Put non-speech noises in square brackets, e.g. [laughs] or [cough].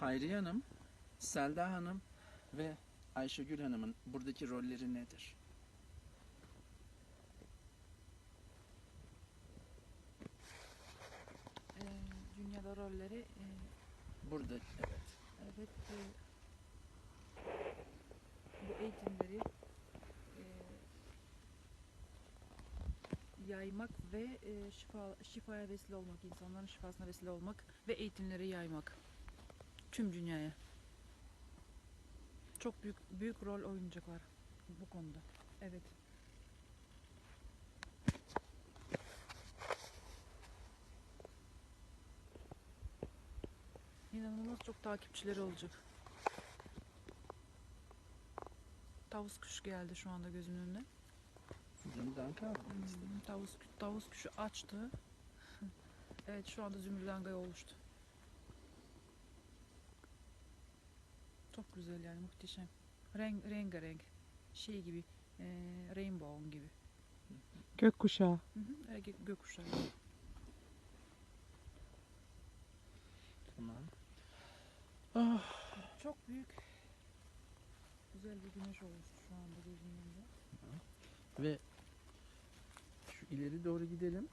Hayriye Hanım, Selda Hanım ve Ayşegül Hanım'ın buradaki rolleri nedir? Ee, dünyada rolleri e, Burada evet. evet e, bu eğitimleri e, yaymak ve e, şifa şifaya vesile olmak, insanların şifasına vesile olmak ve eğitimleri yaymak tüm dünyaya. Çok büyük büyük rol oynayacaklar bu konuda. Evet. İnanılmaz çok takipçileri olacak. Tavus kuş geldi şu anda gözümün önüne. Hmm, Tavus, tavus kuşu açtı. [laughs] evet şu anda zümrüdangaya oluştu. Çok güzel yani muhteşem. Renk, rengarenk. Şey gibi. E, rainbow gibi. Gökkuşağı. Hı hı, e, gö- gökkuşağı. Tamam. Çok büyük. Güzel bir güneş oluştu şu anda gözümün önünde. Ve şu ileri doğru gidelim.